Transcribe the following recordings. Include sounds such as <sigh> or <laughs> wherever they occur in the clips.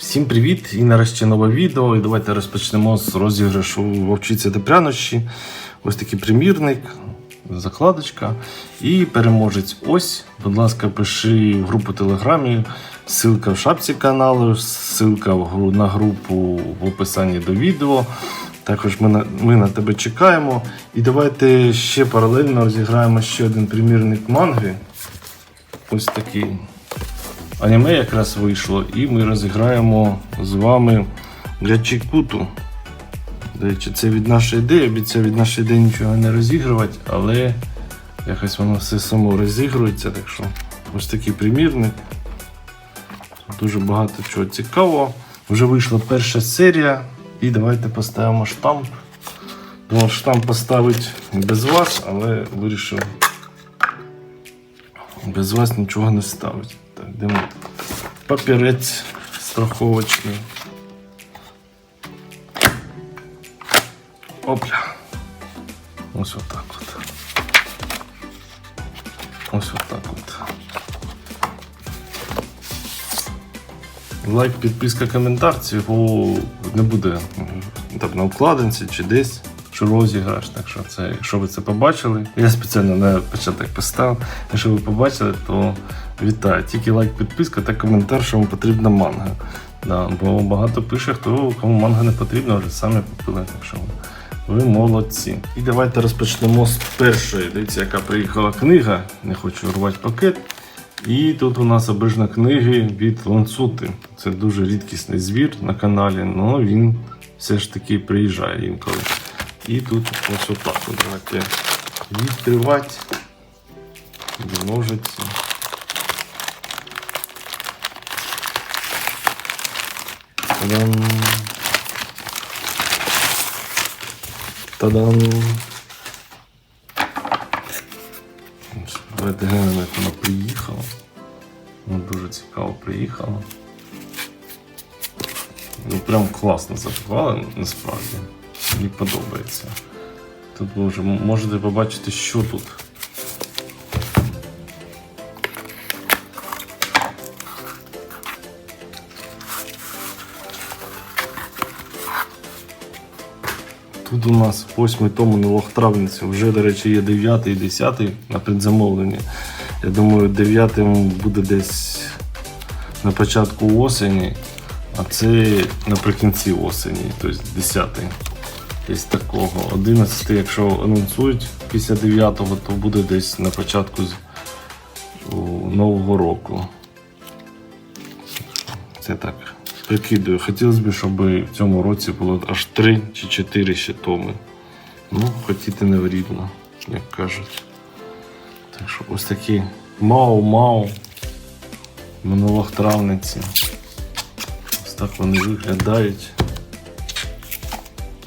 Всім привіт! І нарешті нове відео. І давайте розпочнемо з розіграшу вовчиця та прянощі. Ось такий примірник, закладочка і переможець. Ось, будь ласка, пиши в групу Телеграмі. Ссылка в шапці каналу, ссылка на групу в описанні до відео. Також ми на, ми на тебе чекаємо. І давайте ще паралельно розіграємо ще один примірник манги. Ось такий аніме якраз вийшло, і ми розіграємо з вами Гачікуту. До речі, це від нашої ідеї. Обіцяю від нашої ідеї нічого не розігрувати, але якось воно все само розігрується. Так що ось такий примірник. Дуже багато чого цікавого. Вже вийшла перша серія. І давайте поставимо штамп. Думав штамп поставити без вас, але вирішив без вас нічого не ставить. Так, ми? Папірець страховочний. Опля. Ось отак от. Ось отак от. Лайк, підписка, коментар цього не буде там, на вкладинці чи десь. Що розіграш, так що це, якщо ви це побачили, я спеціально на початок поставив. Якщо ви побачили, то вітаю. Тільки лайк, підписка та коментар, що вам потрібна манга. Да, бо багато пише, хто кому манга не потрібна, вже самі купили. Так що ви молодці. І давайте розпочнемо з першої. Дивіться, яка приїхала книга. Не хочу рвати пакет. І тут у нас обижна книги від Ланцути. Це дуже рідкісний звір на каналі, але він все ж таки приїжджає інколи. І тут ось отак. Давайте відкривати. Ножиці. Та-дам. Та-дам. Давайте глянемо, як вона приїхала. Вона дуже цікаво приїхала. Ну, прям класно запакували, насправді. Мені подобається. Тут ви вже можете побачити, що тут. Тут у нас восьмий том минулого травниці. Вже, до речі, є 9 і 10 на предзамовлення. Я думаю, 9 буде десь на початку осені, а це наприкінці осені, тобто 10 десь такого. 11, якщо анонсують після 9-го, то буде десь на початку Нового року. Це так. Прикидую. Хотілося б, щоб в цьому році було аж 3 чи 4 ще томи. Ну, хотіти не врідно, як кажуть. Так що ось такі мау-мау минулотравниці. Ось так вони виглядають.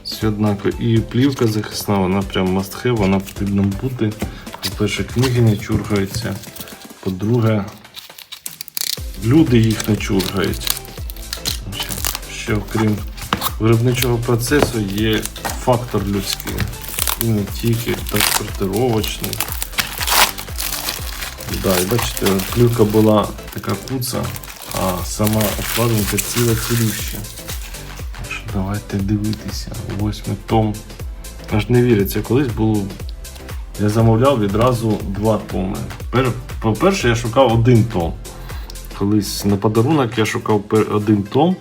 Все однаково. І плівка захисна, вона прям have, вона потрібна бути. По-перше, книги не чургаються. По-друге, люди їх не чургають. Ще окрім виробничого процесу є фактор людський. І не тільки транспортировочний. Да, і бачите, плівка була така куца, а сама обкладинка ціла цілюща. Давайте дивитися. Восьмий том. Аж не віриться, колись було. Я замовляв відразу два томи. Пер- По-перше, я шукав один том. Колись на подарунок я шукав один том.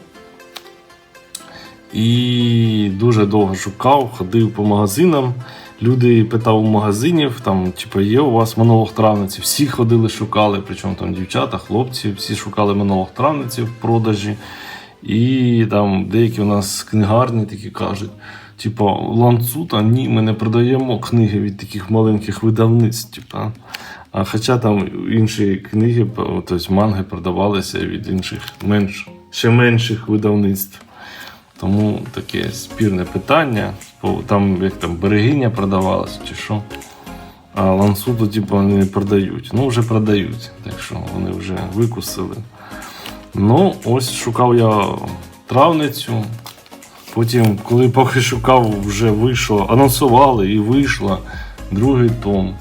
І дуже довго шукав, ходив по магазинам. Люди питав у магазинів, там, типу, є у вас монолог травниці. Всі ходили, шукали, причому там дівчата, хлопці, всі шукали монолог травниці в продажі. І там деякі у нас книгарні такі кажуть, типу, ланцута, ні, ми не продаємо книги від таких маленьких видавництв. Типу. А хоча там інші книги, тобто манги продавалися від інших менш, ще менших видавництв. Тому таке спірне питання. Там як там берегиня продавалася чи що. А лансуту, типу, вони не продають. Ну, вже продають, так що вони вже викусили. Ну, ось шукав я травницю. Потім, коли поки шукав, вже вийшло, анонсували і вийшло другий том.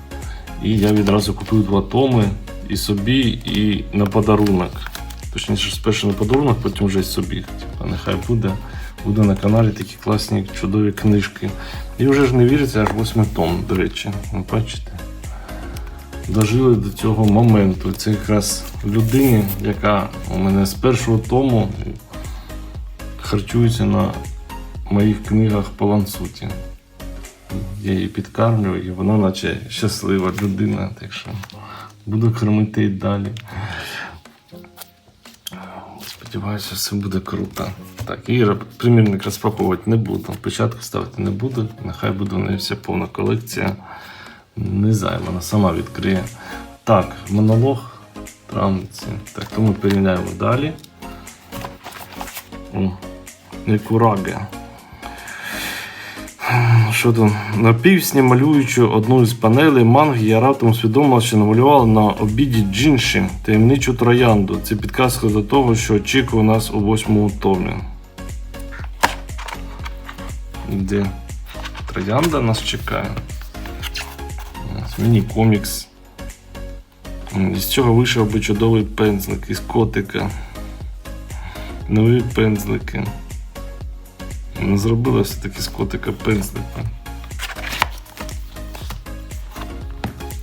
І я відразу купив два томи і собі, і на подарунок. точніше, спершу на подарунок, потім вже собі. Типа, нехай буде. Буде на каналі такі класні, чудові книжки. І вже ж не віриться, аж восьмий том, до речі. Ви бачите? Дожили до цього моменту. Це якраз людині, яка у мене з першого тому харчується на моїх книгах по лансуті. Я її підкармлюю, і вона наче щаслива людина, так що буду кормити і далі. Сподіваюся, все буде круто. Так, ра- примірник розпаковувати не буду. Печатку ставити не буду. Нехай буде в неї вся повна колекція. Не займана, сама відкриє. Так, монолог травниці. Так, то ми перейняємо далі. О, Некураге. Що там? На півсні, малюючи одну із панелей манги, я раптом усвідомила, що намалювала на обіді джінші таємничу троянду. Це підказка до того, що очікує нас у восьмому томі. Де троянда нас чекає. Міні-комікс. Із цього вийшов би чудовий пензлик із котика. Нові пензлики. Не зробила все-таки з котика пензлика.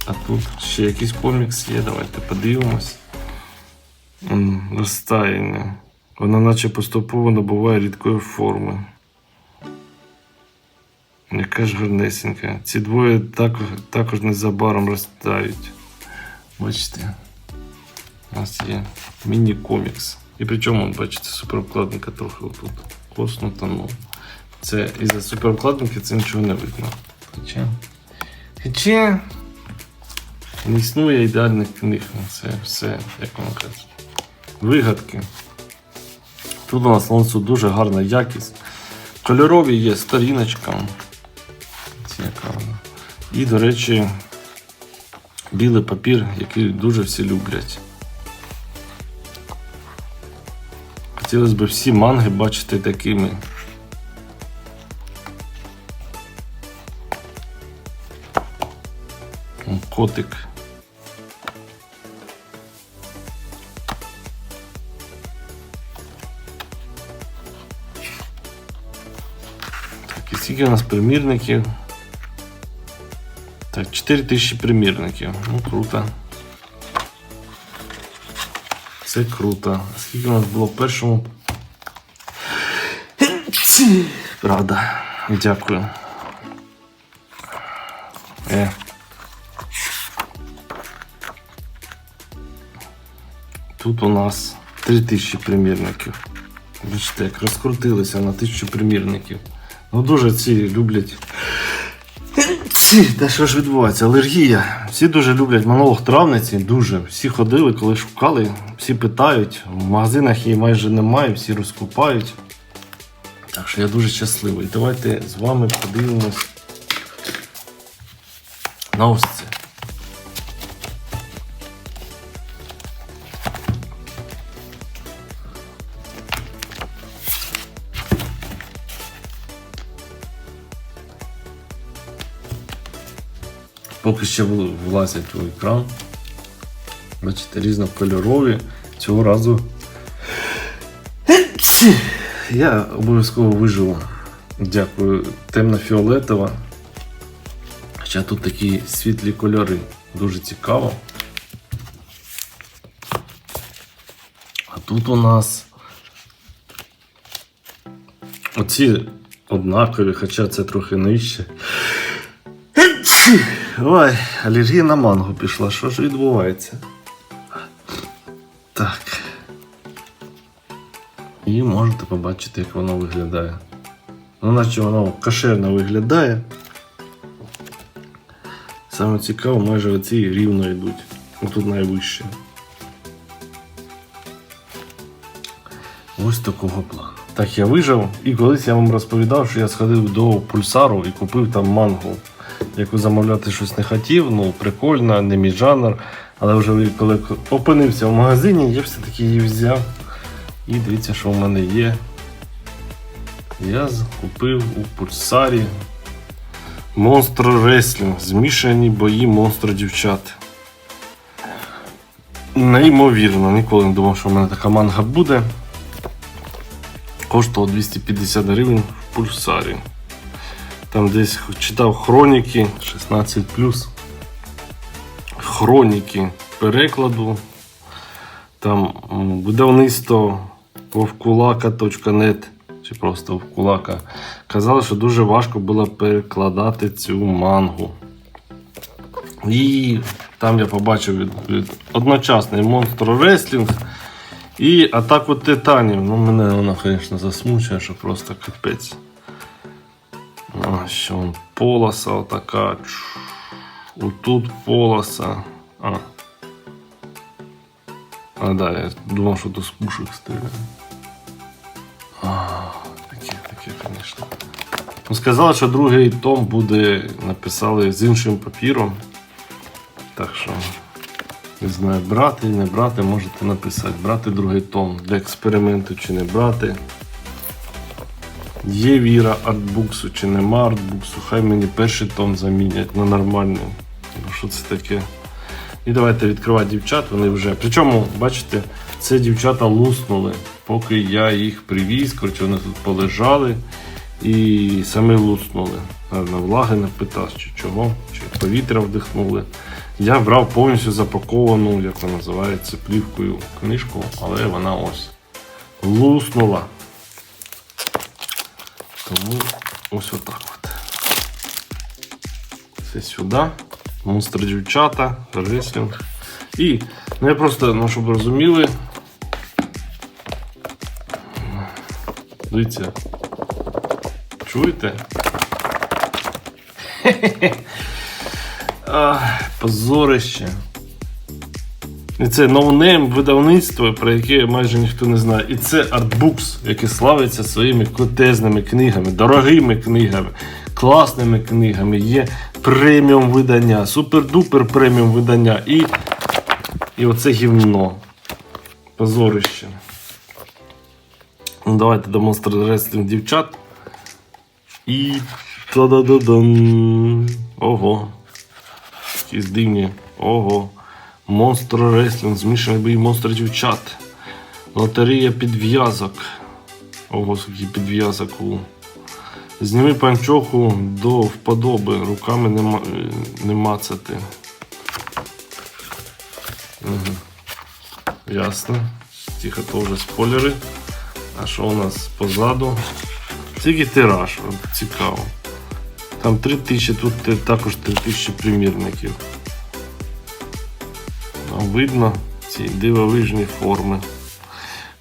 А тут ще якийсь комікс є, давайте подивимось. М, Вона наче поступово набуває рідкої форми. Яка ж гарнесенька. Ці двоє також, також незабаром розтають. Бачите, у нас є міні-комікс. І причому, бачите, суперобкладинка трохи отут коснута. Ну, це із-за суперобкладинки це нічого не видно. Хоча, хоча не існує ідеальних книг. Це все, як воно кажуть. Вигадки. Тут у нас лансу дуже гарна якість. Кольорові є сторіночка. Яка вона. І, до речі, білий папір, який дуже всі люблять. Хотілося б всі манги бачити такими. Котик. Так, і скільки у нас примірників? Так, 4000 примірників. Ну, круто. Це круто. Скільки у нас було в першому? Правда. Дякую. Е. Тут у нас 3000 примірників. Бачите, як розкрутилися на 1000 примірників. Ну дуже ці люблять. Ці, Та що ж відбувається? Алергія. Всі дуже люблять монолог травниці, дуже. Всі ходили, коли шукали, всі питають. В магазинах її майже немає, всі розкупають. Так що я дуже щасливий. Давайте з вами подивимось на ось це. Поки ще влазять у екран. Бачите, різнокольорові. Цього разу. Я обов'язково виживу. Дякую. Темно-фіолетова. Хоча тут такі світлі кольори. Дуже цікаво. А тут у нас оці однакові, хоча це трохи нижче. Ой, алергія на манго пішла. Що ж відбувається? Так. І можете побачити, як воно виглядає. Ну, наче воно кошерно виглядає. Саме цікаво, майже оці рівно йдуть. Тут найвище. Ось такого плану. Так, я вижив, і колись я вам розповідав, що я сходив до пульсару і купив там мангу. Яку замовляти щось не хотів, ну прикольно, не мій жанр. Але вже коли опинився в магазині, я все-таки її взяв. І дивіться, що в мене є. Я купив у пульсарі Монстр Реслінг. Змішані бої монстра дівчат. Неймовірно, ніколи не думав, що в мене така манга буде. Коштувало 250 гривень в пульсарі. Там десь читав хроніки 16 хроніки перекладу. Там м, видавництво вовкулака.нет чи просто вовкулака казали, що дуже важко було перекладати цю мангу. І там я побачив від, від одночасний Monster Wrestling і атаку титанів. Ну, мене вона, звісно, засмучує, що просто капець. Що он, полоса отака. Отут полоса. А. А, да, я думав, що то з пушек стріляє. Таке, таке, звісно. Ну, сказали, що другий том буде, написали з іншим папіром. Так що, не знаю, брати, не брати, можете написати. Брати другий том для експерименту чи не брати. Є віра артбуксу чи нема артбуксу, хай мені перший том замінять на нормальний. Ну що це таке? І давайте відкривати дівчат, вони вже. Причому, бачите, це дівчата луснули, поки я їх привіз, коротше, вони тут полежали і самі луснули. Наверно, влаги напитав, чи чого, чи повітря вдихнули. Я брав повністю запаковану, як вона називається, плівкою книжку, але вона ось луснула. Тому ось отак от. Це сюди. Монстр дівчата, реслінг. І ну я просто, ну, щоб розуміли. Дивіться. Чуєте? <laughs> Ах, позорище. І це ноунейм видавництво, про яке майже ніхто не знає. І це артбукс, який славиться своїми крутезними книгами, дорогими книгами, класними книгами. Є преміум видання, супер-дупер преміум видання. І, і оце гівно. Позорище. Ну, давайте Monster Wrestling дівчат. І та-да-да-дан. Ого. Якісь дивні. Ого. Монстр Wrestling, змішаний бій монстр дівчат. Лотерея підв'язок. Ого, скільки підв'язок у. Зніми панчоху до вподоби, руками не, е, не мацати. Угу. Ясно. Тихо теж спойлери. А що у нас позаду? Тільки тираж, цікаво. Там 3000, тут також 3000 примірників. Видно ці дивовижні форми.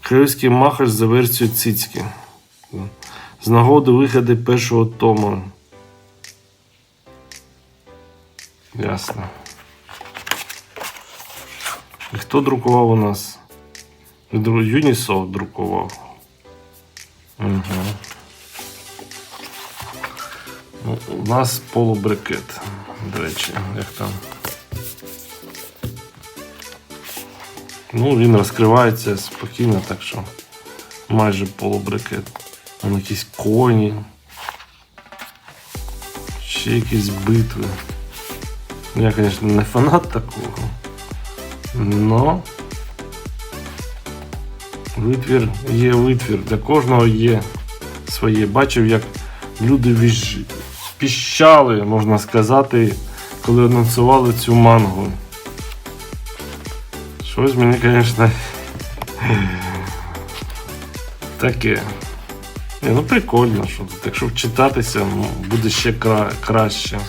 Київський махач за версією Цицьки. З нагоди виходи першого тому. Ясно. І хто друкував у нас? Юнісофт друкував. Угу. У нас полубрикет. До речі, як там. Ну, він розкривається спокійно, так що майже полубрикет. Там якісь коні. Ще якісь битви. Ну, Я, звісно, не фанат такого. Но витвір є витвір. Для кожного є своє. Бачив, як люди віж... піщали, можна сказати, коли анонсували цю мангу. Щось мені, звісно, таке. Ні, ну прикольно, що тут. Якщо вчитатися, ну, буде ще кра... краще.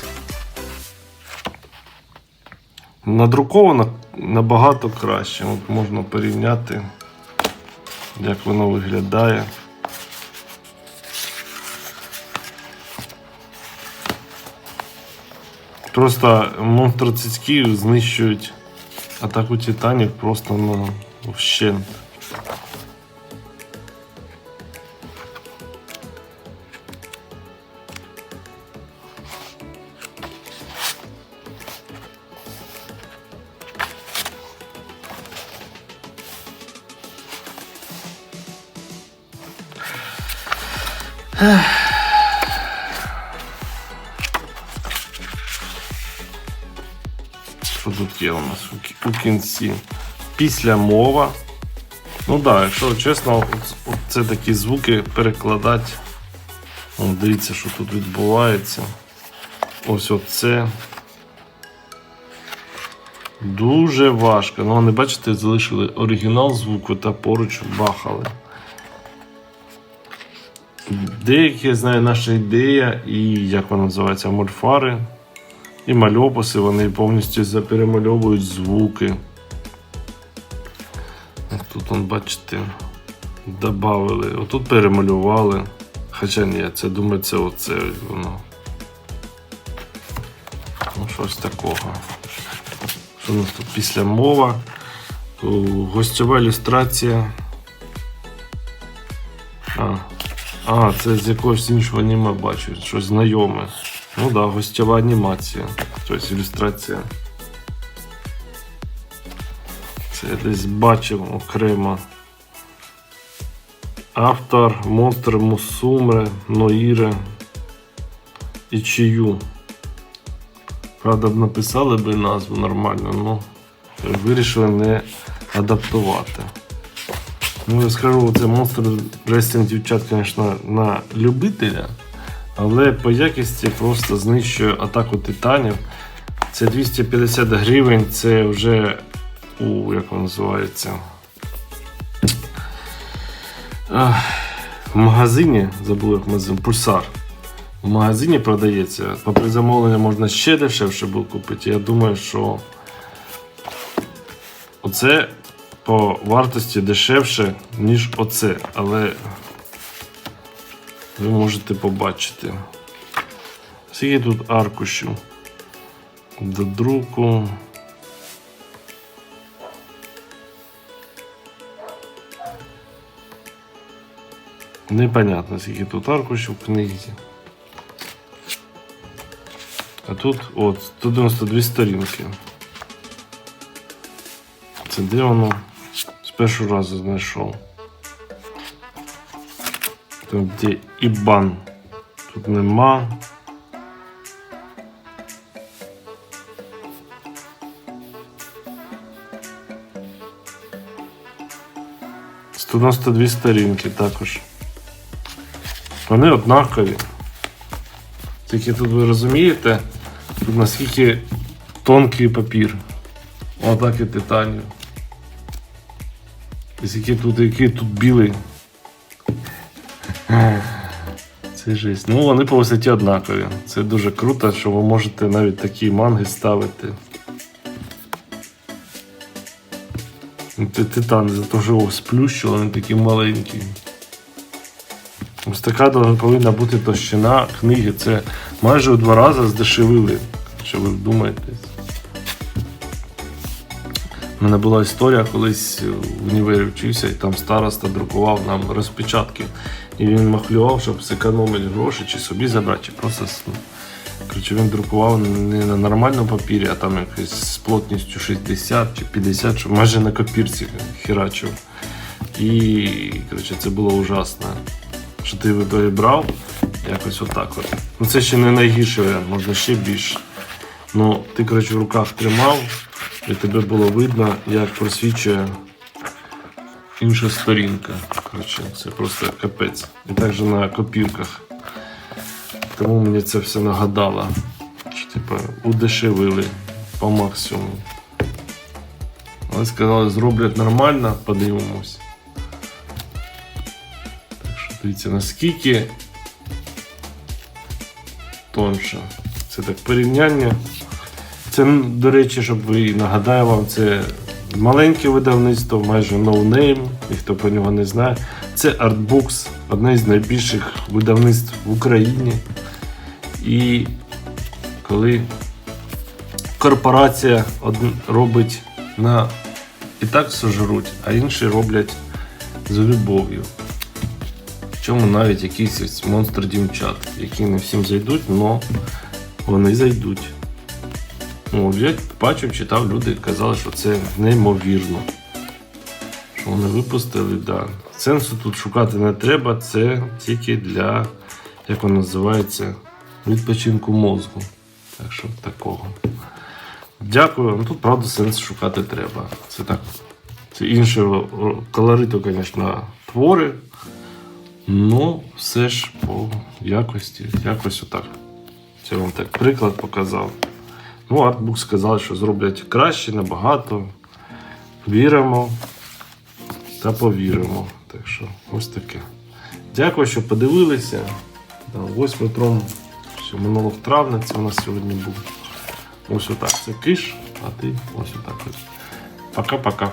Надруковано набагато краще. От можна порівняти, як воно виглядає. Просто монстр цицьків знищують атаку Титаник просто на вщент. Кінці? після мова. Ну да, якщо чесно, це такі звуки перекладати. О, дивіться, що тут відбувається. Ось оце. Дуже важко. Ну, вони, бачите, залишили оригінал звуку та поруч бахали. Деякі, я знаю, наша ідея і як вона називається, мольфари і мальописи, вони повністю заперемальовують звуки. Тут, он, бачите, додали. Отут перемалювали. Хоча ні, це думаю, це оце воно. Ну, щось такого. Що у нас тут після мова? Гостьова ілюстрація. А, а, це з якогось іншого аніме бачу, щось знайоме. Ну да, гостьова анімація. Тобто ілюстрація. Це я десь бачив окремо. Автор Монстр Мусумре, Ноїре і Чию. Правда б написали би назву нормально, ну вирішили не адаптувати. Ну, я скажу, це монстр Wrestling дівчат, звісно, на любителя, але по якості просто знищує атаку титанів. Це 250 гривень, це вже у як воно називається. В магазині, забув як магазин, пульсар. В магазині продається. По призамовленню можна ще дешевше було купити. Я думаю, що оце по вартості дешевше, ніж оце. Але ви можете побачити. Скільки тут аркушів до друку. Непонятно, скільки тут аркушів в книзі. А тут от 192 сторінки. Це де воно з першого разу знайшов. Тут де Ібан. Тут нема. Сто дві сторінки також. Вони однакові. Тільки тут ви розумієте, тут наскільки тонкий папір. Отак і титанію. І скільки тут, який тут білий. Це жесть. Ну, вони по висоті однакові. Це дуже круто, що ви можете навіть такі манги ставити. Ну, Ти титан, за те, що його сплющило, вони такі маленькі. Ось така повинна бути товщина книги. Це майже у два рази здешевили, що ви вдумаєтесь. У мене була історія, колись в універі вчився, і там староста друкував нам розпечатки. І він махлював, щоб зекономити гроші, чи собі забрати, чи просто. с- Коротше, він друкував не на нормальному папірі, а там якось з плотністю 60 чи 50, що майже на копірці херачив. І коротше, це було ужасно. Що ти в брав якось отак от. Ну це ще не варіант, можна ще більше. Ну, ти, коротше, в руках тримав, і тебе було видно, як просвічує інша сторінка. Коротше, це просто капець. І також на копірках. Тому мені це все нагадало. Що, типу, удешевили по максимуму. Але сказали, зроблять нормально, подивимось. Так що дивіться, наскільки тонше. Це так порівняння. Це, до речі, щоб ви нагадаю вам, це маленьке видавництво, майже ноунейм, ніхто про нього не знає. Це Artbooks, одне з найбільших видавництв в Україні. І коли корпорація робить на і так сожруть, а інші роблять з любов'ю. Чому навіть ось монстр дівчат, які не всім зайдуть, але вони зайдуть. Я бачив, читав, люди казали, що це неймовірно. Що вони випустили, да. Сенсу тут шукати не треба, це тільки для, як воно називається, відпочинку мозку. Так що такого. Дякую. Ну тут правда сенс шукати треба. Це так Це іншого колориту, звісно, твори. Ну, все ж по якості, якось отак. Це вам так приклад показав. Ну, артбук сказав, що зроблять краще, набагато. Віримо та повіримо. Так що ось таке. Дякую, що подивилися. Ось 8 трон, ще минулого травня це у нас сьогодні був. Ось отак. Це киш, а ти ось отак. Пока-пока.